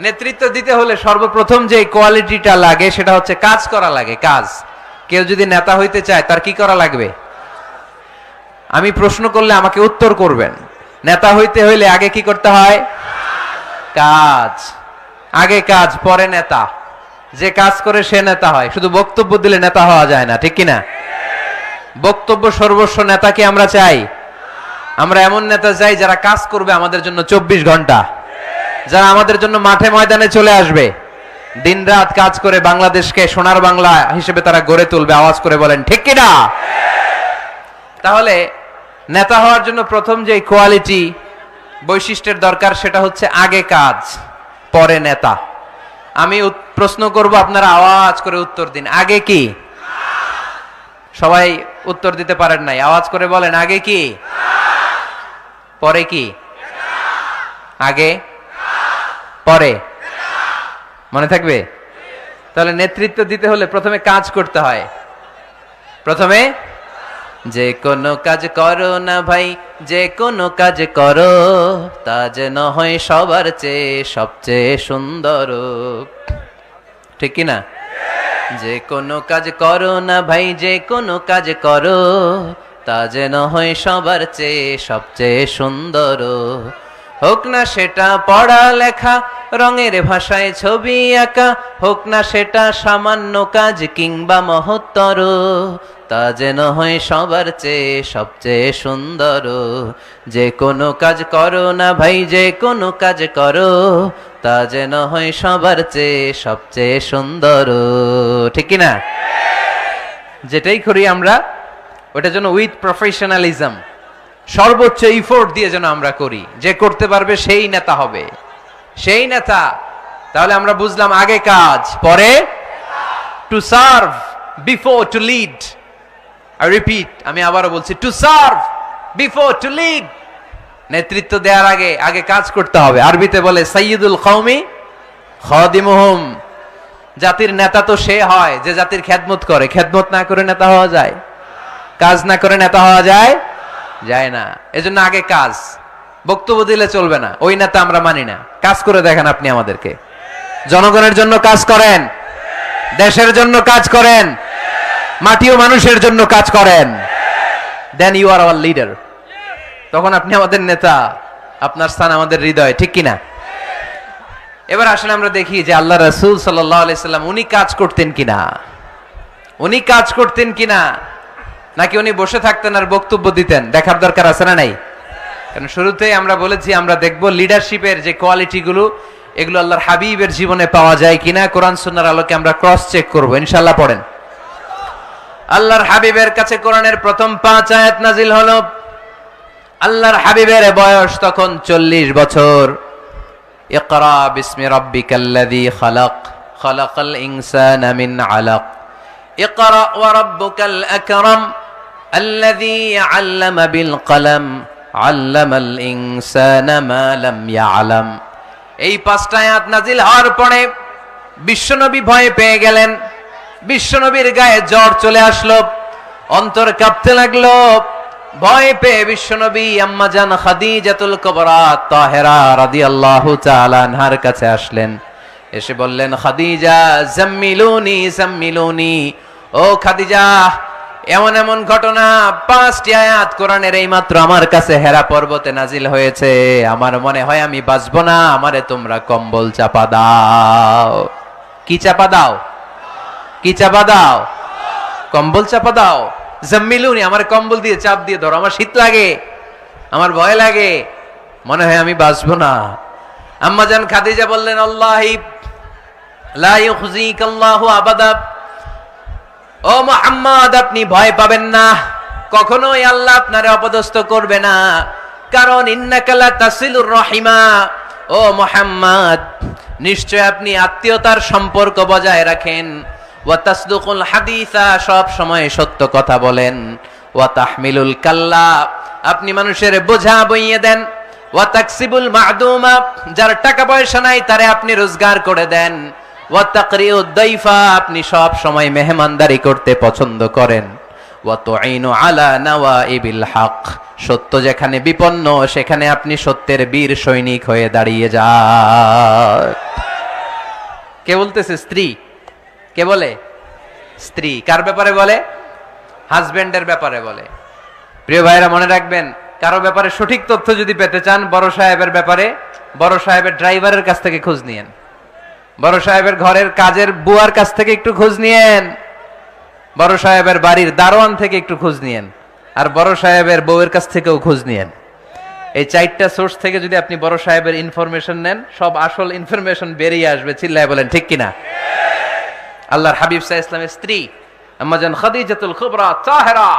নেতৃত্ব দিতে হলে সর্বপ্রথম যে কোয়ালিটিটা লাগে, সেটা হচ্ছে কাজ করা লাগে, কাজ। কেউ যদি নেতা হইতে চায়, তার কি করা লাগবে? আমি প্রশ্ন করলে আমাকে উত্তর করবেন। নেতা হইতে হইলে আগে কি করতে হয়? কাজ। আগে কাজ, পরে নেতা। যে কাজ করে, সে নেতা হয়। শুধু বক্তব্য দিলে নেতা হওয়া যায় না, ঠিক কিনা? বক্তব্য সর্বস্ব নেতাকে আমরা চাই। আমরা এমন নেতা চাই যারা কাজ করবে আমাদের জন্য চব্বিশ ঘণ্টা। যারা আমাদের জন্য মাঠে ময়দানে চলে আসবে, দিনরাত কাজ করে বাংলাদেশকে সোনার বাংলা হিসেবে তারা গড়ে তুলবে, আওয়াজ করে বলেন, ঠিক কিনা? তাহলে নেতা হওয়ার জন্য প্রথম যে কোয়ালিটি বৈশিষ্ট্যের দরকার সেটা হচ্ছে আগে কাজ, পরে নেতা। আমি প্রশ্ন করব, আপনারা আওয়াজ করে উত্তর দিন। আগে কি? সবাই উত্তর দিতে পারেন নাই। আওয়াজ করে বলেন, আগে কি? পরে কি? আগে পরে। মনে থাকবে? তাহলে নেতৃত্ব দিতে হলে প্রথমে কাজ করতে হয়। প্রথমে, যে কোনো কাজ করো না ভাই, যে কোনো কাজ করো, তা যেন হয় সবার চেয়ে সবচেয়ে সুন্দর। ঠিক কি না? যে কোনো কাজ করো না ভাই, যে কোনো কাজ করো, তা যেন হয় সবার চেয়ে সবচেয়ে সুন্দর। হোক না সেটা পড়া লেখা রঙের ভাষায় ছবি আঁকা, হোক না সেটা সামান্য কাজ কিংবা মহত্তর, তা যেন হয় সবার চেয়ে সবচেয়ে সুন্দর। যে কোনো কাজ করো না ভাই, যে কোনো কাজ করো, তা যেন হয় সবার চেয়ে সবচেয়ে সুন্দর। ঠিক না? যেটাই করি আমরা ওটা যেন উইথ প্রফেশনালিজম সর্বোচ্চ ইফোর্ট দিয়ে যেন আমরা করি। যে করতে পারবে সেই নেতা হবে। সেই নেতা, তাহলে আমরা বুঝলাম আগে কাজ, পরে to serve before to lead I repeat আমি আবারও বলছি to serve before to lead নেতৃত্ব দেওয়ার আগে আগে কাজ করতে হবে। আরবিতে বলে সৈয়দুল কৌমি খদিমুহুম। জাতির নেতা তো সে হয়, যে জাতির খেদমত করে। খেদমত না করে নেতা হওয়া যায়। কাজ না করে নেতা হওয়া যায়। যায় না। এজন্য আগে কাজ। বক্তব্য দিলে চলবে না। ওই নেতা আমরা মানি না। কাজ করে দেখেন আপনি আমাদেরকে। জনগণের জন্য কাজ করেন। দেশের জন্য কাজ করেন। মাটি ও মানুষের জন্য কাজ করেন। Then you are our leader তখন আপনি আমাদের নেতা। আপনার স্থান আমাদের হৃদয়। ঠিক কিনা? এবার আসলে আমরা দেখি যে আল্লাহ রসুল সাল্লাহ সাল্লাম উনি কাজ করতেন কিনা? উনি কাজ করতেন কিনা? নাকি উনি বসে থাকতেন আর বক্তব্য দিতেন? দেখার দরকার আছে না নাই? কারণ শুরুতেই আমরা বলেছি, আমরা দেখব লিডারশিপের যে কোয়ালিটিগুলো এগুলো আল্লাহর হাবিবের জীবনে পাওয়া যায় কিনা, কোরআন সুন্নার আলোকে আমরা ক্রস চেক করব ইনশাল্লাহ পড়েন। আল্লাহর হাবিবের কাছে কোরআনের প্রথম পাঁচ আয়াত নাজিল হলো, আল্লাহর হাবিবের বয়স তখন চল্লিশ বছর। ইকরা বিসমি রাব্বিকাল্লাযী খালাক, খালাকাল ইনসানা মিন আলাক। ইকরা ওয়া রাব্বুকাল আকরাম الذي علم بالقلم علم الإنسان ما لم يعلم এই পাঁচটা আয়াত নাজিল হওয়ার পরে বিশ্বনবী ভয় পেয়ে গেলেন বিশ্বনবীর গায়ে জ্বর চলে আসলো অন্তর কাঁপতে লাগলো ভয় পেয়ে বিশ্বনবী আম্মাজান খাদিজাতুল কুবরা তাহেরা রাদিয়াল্লাহু তাআলা আনহার কাছে আসলেন এসে বললেন খাদিজা জাম্মিলুনি জাম্মিলুনি ও খাদিজা, এমন এমন ঘটনা, পাঁচটি আয়াত কোরআনের এই মাত্র আমার কাছে হেরা পর্বতে নাজিল হয়েছে। আমার মনে হয় আমি বাঁচবো না, আমারে তোমরা কম্বল চাপা দাও। কি চাপা দাও? কি চাপা দাও? কম্বল চাপা দাও। জম্মিলুনি, আমার কম্বল দিয়ে চাপ দিয়ে ধরো, আমার শীত লাগে, আমার ভয় লাগে, মনে হয় আমি বাঁচবো না। আম্মাজান খাদিজা বললেন আল্লাহি আবাদা। ও মোহাম্মদ, আপনি ভয় পাবেন না। কখনোই আল্লাহ আপনারে অপদস্থ করবে না। কারণ ইন্নাকালা তাসিলুর রহিমা। ও মোহাম্মদ, নিশ্চয় আপনি আত্মীয়তার সম্পর্ক বজায় রাখেন। ওয়া তাসদুকুল হাদিসা, সব সময় সত্য কথা বলেন। ওয়া তাহমিলুল কাল্লা, আপনি মানুষের বোঝা বইয়ে দেন। ওয়া তাকসিবুল মাদুমা, যার টাকা পয়সা নাই তারে আপনি রোজগার করে দেন। ওয়া তাকরিউদ দাইফা, আপনি সব সময় মেহমানদারি করতে পছন্দ করেন। সত্য যেখানে বিপন্ন, সেখানে আপনি সত্যের বীর সৈনিক হয়ে দাঁড়িয়ে যান। বলতেছে স্ত্রী? কে বলে? স্ত্রী। কার ব্যাপারে বলে? হাজবেন্ডের ব্যাপারে বলে। প্রিয় ভাইরা, মনে রাখবেন, কারও ব্যাপারে সঠিক তথ্য যদি পেতে চান, বড় সাহেবের ব্যাপারে, বড় সাহেবের ড্রাইভারের কাছ থেকে খোঁজ নিয়েন। বড় সাহেবের ঘরের কাজের বুয়ার কাছ থেকে একটু খোঁজ নিয়েন। বড় সাহেবের বাড়ির দারোয়ান থেকে একটু খোঁজ নিয়েন। আর বড় সাহেবের বউয়ের কাছ থেকেও খোঁজ নিয়েন। এই চারটা সোর্স থেকে যদি আপনি বড় সাহেবের ইনফরমেশন নেন, সব আসল ইনফরমেশন বেরিয়ে আসবে। চিল্লায় বলেন, ঠিক কিনা? আল্লাহর হাবিব সাহ ইসলামের স্ত্রী আম্মাজান খাদিজাতুল কুবরা তাহেরা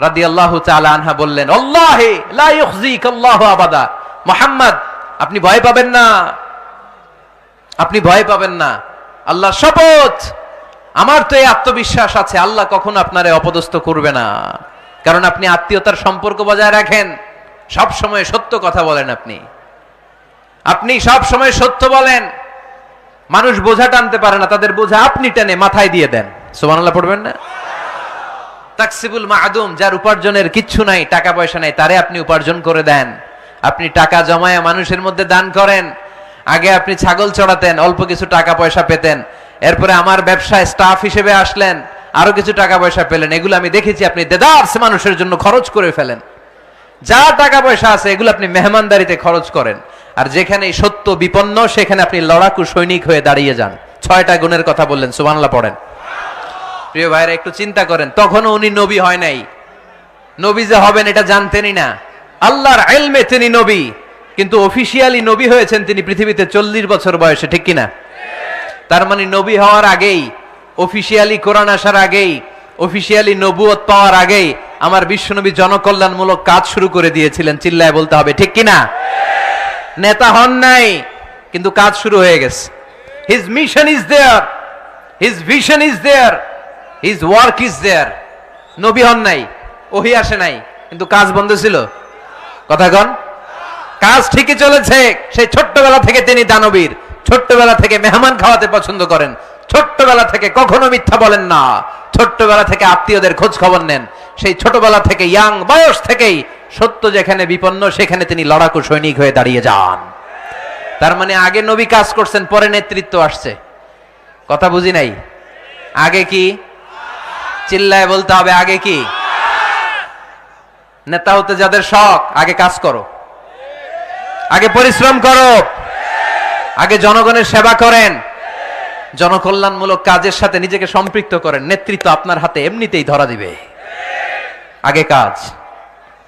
রাদিয়াল্লাহু তাআলা আনহা বললেন, আল্লাহে আল্লাহু আবাদা। মুহাম্মদ, আপনি ভয় পাবেন না। আপনি ভয় পাবেন না। আল্লাহ শপথ! আমার তো এই আত্মবিশ্বাস আছে, আল্লাহ কখনো আপনারে অপদস্থ করবে না। কারণ আপনি আত্মীয়তার সম্পর্ক বজায় রাখেন। সব সময় সত্য কথা বলেন আপনি। আপনি সব সময় সত্য বলেন। মানুষ বোঝা টানতে পারে না, তাদের বোঝা আপনি টেনে মাথায় দিয়ে দেন। সুবহানাল্লাহ পড়বেন না? তাকসিবুল মাহাদুম যার উপার্জনের কিচ্ছু নাই, টাকা পয়সা নাই, তারে আপনি উপার্জন করে দেন। আপনি টাকা জমায়া মানুষের মধ্যে দান করেন। আগে আপনি ছাগল চড়াতেন, অল্প কিছু টাকা পয়সা পেতেন। এরপরে আমার ব্যবসায় স্টাফ হিসেবে আসলেন, আরও কিছু টাকা পয়সা পেলেন। এগুলো আমি দেখেছি, আপনি দেদার্স মানুষের জন্য খরচ করে ফেলেন। যা টাকা পয়সা আছে, এগুলো আপনি মেহমানদারিতে খরচ করেন। আর যেখানে সত্য বিপন্ন, সেখানে আপনি লড়াকু সৈনিক হয়ে দাঁড়িয়ে যান। ছয়টা গুণের কথা বললেন সুবানলা পড়েন। প্রিয় ভাইরা, একটু চিন্তা করেন, তখনও উনি নবী হয় নাই। নবী যে হবেন, এটা জানতেনই না। আল্লাহর এলমে তিনি নবী। কিন্তু অফিসিয়ালি নবী হয়েছেন তিনি পৃথিবীতে চল্লিশ বছর বয়সে, ঠিক কিনা? তার মানে নবী হওয়ার আগেই অফিসিয়ালি কোরআন আসার আগেই অফিসিয়ালি নবুয়ত পাওয়ার আগেই আমার বিশ্বনবী জনকল্যাণমূলক কাজ শুরু করে দিয়েছিলেন, চিল্লায় বলতে হবে, ঠিক কিনা? নেতা হন নাই, কিন্তু কাজ শুরু হয়ে গেছে। His mission is there his vision is there his work is there নবী হন নাই, ওহি আসে নাই, কিন্তু কাজ বন্ধ ছিল। কথা কন। কাজ ঠিকই চলেছে। সেই ছোট্টবেলা থেকে তিনি দানবীর। ছোট্টবেলা থেকে মেহমান খাওয়াতে পছন্দ করেন। ছোট্টবেলা থেকে কখনো মিথ্যা বলেন না। ছোট্টবেলা থেকে আত্মীয়দের খোঁজ খবর নেন। সেই ছোটবেলা থেকে ইয়াং বয়স থেকেই সত্য যেখানে বিপন্ন, সেখানে তিনি লড়াকু সৈনিক হয়ে দাঁড়িয়ে যান। তার মানে আগে নবী কাজ করছেন, পরে নেতৃত্ব আসছে। কথা বুঝি নাই? আগে কি? চিল্লায় বলতে হবে, আগে কি? নেতা হতে যাদের শখ, আগে কাজ করো। আগে পরিশ্রম করো। আগে জনগণের সেবা করেন। জনকল্যাণমূলক কাজের সাথে নিজেকে সম্পৃক্ত করেন। নেতৃত্ব আপনার হাতে এমনিতেই ধরা দিবে। আগে কাজ,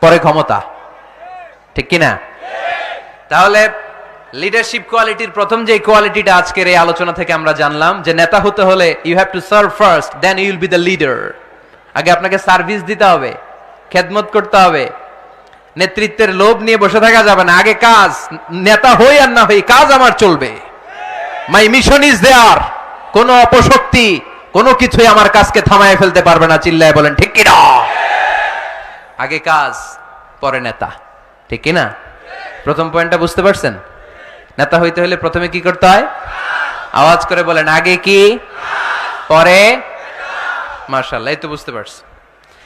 পরে ক্ষমতা। ঠিক কিনা তাহলে লিডারশিপ কোয়ালিটির প্রথম যে কোয়ালিটিটা আজকের এই আলোচনা থেকে আমরা জানলাম, যে নেতা হতে হলে you have to serve first then you will be the leader আগে আপনাকে সার্ভিস দিতে হবে, খেদমত করতে হবে। নেতৃত্বের লোভ নিয়ে বসে থাকা যাবে না। আগে কাজ, নেতা হই আর না হই, কাজ আমার চলবে। মাই মিশন ইজ দেয়ার কোনো অপশক্তি, কোনো কিছুই আমার কাজকে থামায় ফেলতে পারবে না, চিল্লায় বলেন, ঠিক কিনা? আগে কাজ, পরে নেতা। ঠিক কিনা? প্রথম পয়েন্টটা বুঝতে পারছেন? নেতা হইতে হলে প্রথমে কি করতে হয়? আওয়াজ করে বলেন, আগে কি? পরে? মার্শাল্লাহ এই তো বুঝতে পারছি